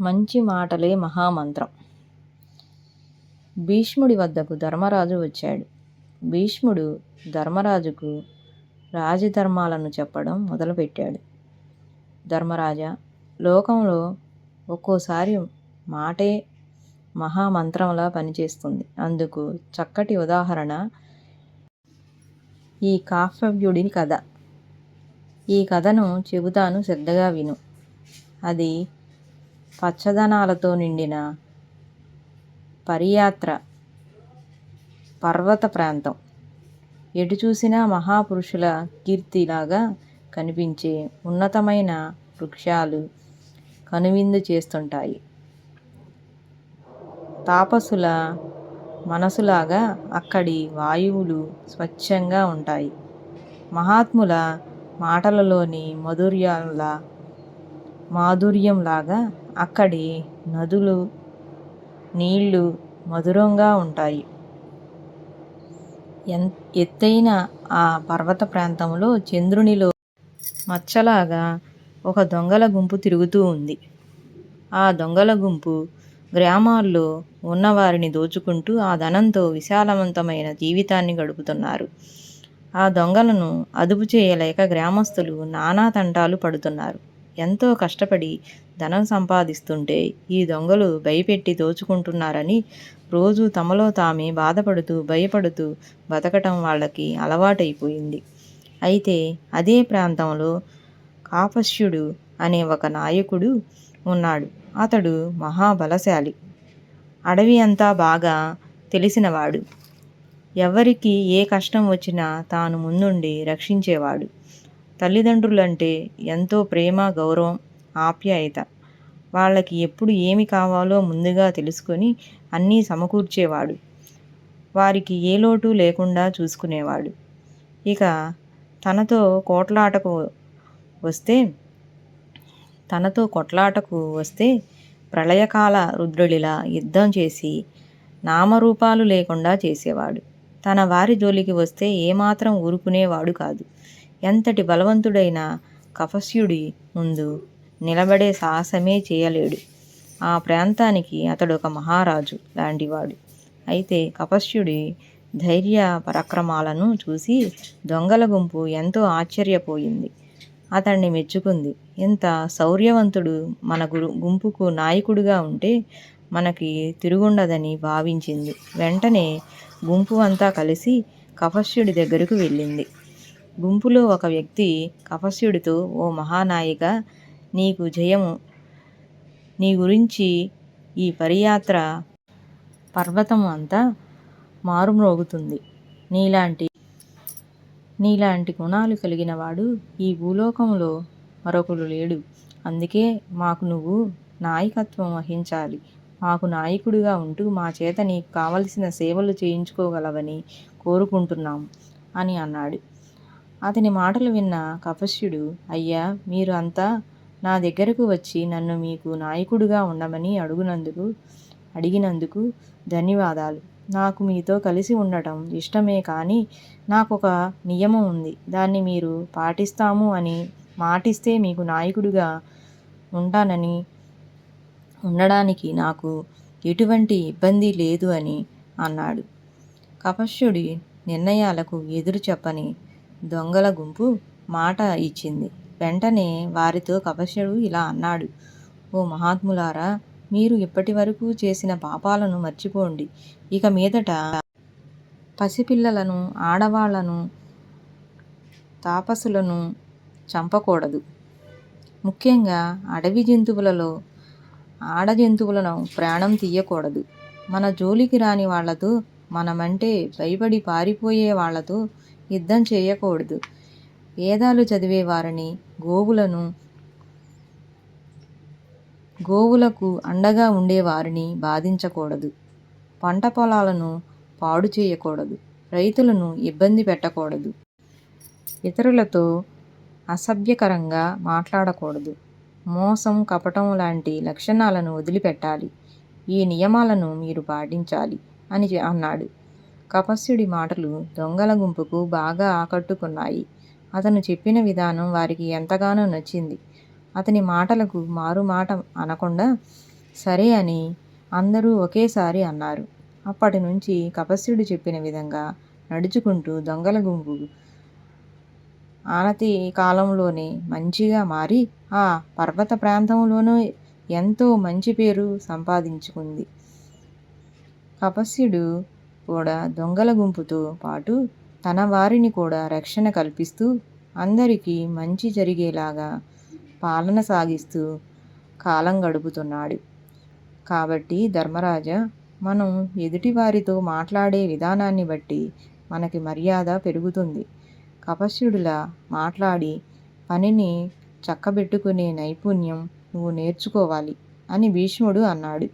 మంచి మాటలే మహామంత్రం. భీష్ముడి వద్దకు ధర్మరాజు వచ్చాడు. భీష్ముడు ధర్మరాజుకు రాజధర్మాలను చెప్పడం మొదలుపెట్టాడు. ధర్మరాజా లోకంలో ఒక్కోసారి మాటే మహామంత్రంలా పనిచేస్తుంది. అందుకు చక్కటి ఉదాహరణ ఈ కాఫవ్యుడి కథ. ఈ కథను చెబుతాను శ్రద్ధగా విను. అది పచ్చదనాలతో నిండిన పరియాత్ర పర్వత ప్రాంతం. ఎటు చూసినా మహాపురుషుల కీర్తిలాగా కనిపించే ఉన్నతమైన వృక్షాలు కనువిందు చేస్తుంటాయి. తాపసుల మనసులాగా అక్కడి వాయువులు స్వచ్ఛంగా ఉంటాయి. మహాత్ముల మాటలలోని మధుర్యాల మాధుర్యంలాగా అక్కడి నదులు నీళ్ళు మధురంగా ఉంటాయి. ఎన్ ఎత్తైన ఆ పర్వత ప్రాంతంలో చంద్రునిలో మచ్చలాగా ఒక దొంగల గుంపు తిరుగుతూ ఉంది. ఆ దొంగల గుంపు గ్రామాల్లో ఉన్నవారిని దోచుకుంటూ ఆ ధనంతో విశాలవంతమైన జీవితాన్ని గడుపుతున్నారు. ఆ దొంగలను అదుపు చేయలేక గ్రామస్తులు నానా తంటాలు పడుతున్నారు. ఎంతో కష్టపడి ధనం సంపాదిస్తుంటే ఈ దొంగలు భయపెట్టి దోచుకుంటున్నారని రోజు తమలో తామే బాధపడుతూ భయపడుతూ బతకటం వాళ్ళకి అలవాటైపోయింది. అయితే అదే ప్రాంతంలో కాపస్యుడు అనే ఒక నాయకుడు ఉన్నాడు. అతడు మహాబలశాలి. అడవి అంతా బాగా తెలిసినవాడు. ఎవరికి ఏ కష్టం వచ్చినా తాను ముందుండి రక్షించేవాడు. తల్లిదండ్రులంటే ఎంతో ప్రేమ గౌరవం ఆప్యాయత. వాళ్ళకి ఎప్పుడు ఏమి కావాలో ముందుగా తెలుసుకొని అన్నీ సమకూర్చేవాడు. వారికి ఏ లోటు లేకుండా చూసుకునేవాడు. ఇక తనతో కోట్లాటకు వస్తే తనతో కొట్లాటకు వస్తే ప్రళయకాల రుద్రుడిలా యుద్ధం చేసి నామరూపాలు లేకుండా చేసేవాడు. తన వారి జోలికి వస్తే ఏమాత్రం ఊరుకునేవాడు కాదు. ఎంతటి బలవంతుడైన కపస్యుడి ముందు నిలబడే సాహసమే చేయలేడు. ఆ ప్రాంతానికి అతడు ఒక మహారాజు లాంటివాడు. అయితే కపస్యుడి ధైర్య పరాక్రమాలను చూసి దొంగల గుంపు ఎంతో ఆశ్చర్యపోయింది. అతన్ని మెచ్చుకుంది. ఇంత శౌర్యవంతుడు మన గురు గుంపుకు నాయకుడిగా ఉంటే మనకి తిరుగుండదని భావించింది. వెంటనే గుంపు అంతా కలిసి కపస్యుడి దగ్గరకు వెళ్ళింది. గుంపులో ఒక వ్యక్తి కపస్యుడితో ఓ మహానాయిక నీకు జయము. నీ గురించి ఈ పరియాత్ర పర్వతం అంతా మారుమ్రోగుతుంది. నీలాంటి నీలాంటి గుణాలు కలిగినవాడు ఈ భూలోకంలో మరొకడు లేడు. అందుకే మాకు నువ్వు నాయకత్వం వహించాలి. మాకు నాయకుడిగా ఉంటూ మా చేత నీకు కావలసిన సేవలు చేయించుకోగలవని కోరుకుంటున్నాము అని అన్నాడు. అతని మాటలు విన్న కపస్యుడు అయ్యా మీరు అంతా నా దగ్గరకు వచ్చి నన్ను మీకు నాయకుడిగా ఉండమని అడుగునందుకు అడిగినందుకు ధన్యవాదాలు. నాకు మీతో కలిసి ఉండటం ఇష్టమే కానీ నాకు ఒక నియమం ఉంది. దాన్ని మీరు పాటిస్తాము అని మాటిస్తే మీకు నాయకుడిగా ఉంటానని ఉండడానికి నాకు ఎటువంటి ఇబ్బంది లేదు అని అన్నాడు. కపస్యుడి నిర్ణయాలకు ఎదురు చెప్పని దొంగల గుంపు మాట ఇచ్చింది. వెంటనే వారితో కపశ్యుడు ఇలా అన్నాడు ఓ మహాత్ములారా మీరు ఇప్పటి వరకు చేసిన పాపాలను మర్చిపోండి. ఇక మీదట పసిపిల్లలను ఆడవాళ్ళను తాపసులను చంపకూడదు. ముఖ్యంగా అడవి జంతువులలో ఆడ జంతువులను ప్రాణం తీయకూడదు. మన జోలికి రాని వాళ్ళతో మనమంటే భయపడి పారిపోయే వాళ్ళతో యుద్ధం చేయకూడదు. వేదాలు చదివే వారిని గోవులను గోవులకు అండగా ఉండేవారిని బాధించకూడదు. పంట పొలాలను పాడు చేయకూడదు. రైతులను ఇబ్బంది పెట్టకూడదు. ఇతరులతో అసభ్యకరంగా మాట్లాడకూడదు. మోసం కపటం లాంటి లక్షణాలను వదిలిపెట్టాలి. ఈ నియమాలను మీరు పాటించాలి అని అన్నాడు. కపస్యుడి మాటలు దొంగల గుంపుకు బాగా ఆకట్టుకున్నాయి. అతను చెప్పిన విధానం వారికి ఎంతగానో నచ్చింది. అతని మాటలకు మారు మాట అనకుండా సరే అని అందరూ ఒకేసారి అన్నారు. అప్పటి నుంచి కపస్యుడు చెప్పిన విధంగా నడుచుకుంటూ దొంగల గుంపు ఆనతి కాలంలోనే మంచిగా మారి ఆ పర్వత ప్రాంతంలోనూ ఎంతో మంచి పేరు సంపాదించుకుంది. కపస్యుడు కూడా దొంగల గుంపుతో పాటు తన వారిని కూడా రక్షణ కల్పిస్తూ అందరికీ మంచి జరిగేలాగా పాలన సాగిస్తూ కాలం గడుపుతున్నాడు. కాబట్టి ధర్మరాజా మనం ఎదుటివారితో మాట్లాడే విధానాన్ని బట్టి మనకి మర్యాద పెరుగుతుంది. కపస్యుడిలా మాట్లాడి పనిని చక్కబెట్టుకునే నైపుణ్యం నువ్వు నేర్చుకోవాలి అని భీష్ముడు అన్నాడు.